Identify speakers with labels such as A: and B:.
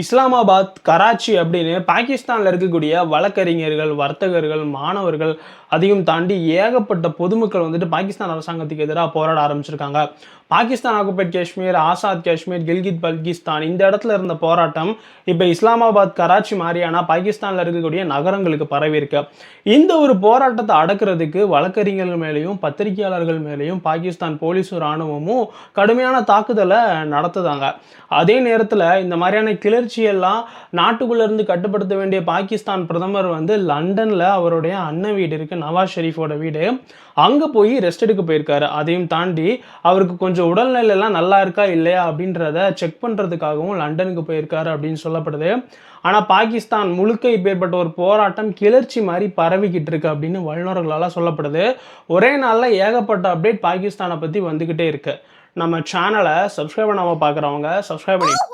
A: இஸ்லாமாபாத் கராச்சி அப்படின்னு பாகிஸ்தானில் இருக்கக்கூடிய வழக்கறிஞர்கள் வர்த்தகர்கள் மாணவர்கள் அதையும் தாண்டி ஏகப்பட்ட பொதுமக்கள் வந்துட்டு பாகிஸ்தான் அரசாங்கத்துக்கு எதிராக போராட ஆரம்பிச்சிருக்காங்க. பாகிஸ்தான் ஆக்குபைட் காஷ்மீர் ஆசாத் காஷ்மீர் கில்கித் பல்கிஸ்தான் இந்த இடத்துல இருந்த போராட்டம் இப்போ இஸ்லாமாபாத் கராச்சி மாதிரியான பாகிஸ்தானில் இருக்கக்கூடிய நகரங்களுக்கு பரவி இருக்கு இந்த ஒரு போராட்டத்தை அடக்கிறதுக்கு வழக்கறிஞர்கள் மேலேயும் பத்திரிகையாளர்கள் மேலேயும் பாகிஸ்தான் போலீஸும் இராணுவமும் கடுமையான தாக்குதலை நடத்துதாங்க. அதே நேரத்தில் இந்த மாதிரியான கிளர் நிகழ்ச்சியெல்லாம் நாட்டுக்குள்ளேருந்து கட்டுப்படுத்த வேண்டிய பாகிஸ்தான் பிரதமர் வந்து லண்டனில் அவருடைய அண்ணன் வீடு இருக்கு நவாஸ் ஷெரீஃபோட வீடு. அங்கே போய் ரெஸ்ட் எடுக்க போயிருக்காரு. அதையும் தாண்டி அவருக்கு கொஞ்சம் உடல்நிலையெல்லாம் நல்லா இருக்கா இல்லையா அப்படின்றத செக் பண்ணுறதுக்காகவும் லண்டனுக்கு போயிருக்காரு அப்படின்னு சொல்லப்படுது. ஆனால் பாகிஸ்தான் முழுக்க இப்பேற்பட்ட ஒரு போராட்டம் கிளர்ச்சி மாதிரி பரவிக்கிட்டு இருக்கு அப்படின்னு வல்லுநர்களால் சொல்லப்படுது. ஒரே நாளில் ஏகப்பட்ட அப்டேட் பாகிஸ்தானை பற்றி வந்துக்கிட்டே இருக்கு. நம்ம சேனலை சப்ஸ்கிரைப் பண்ணாமல் பார்க்குறவங்க சப்ஸ்கிரைப் பண்ணி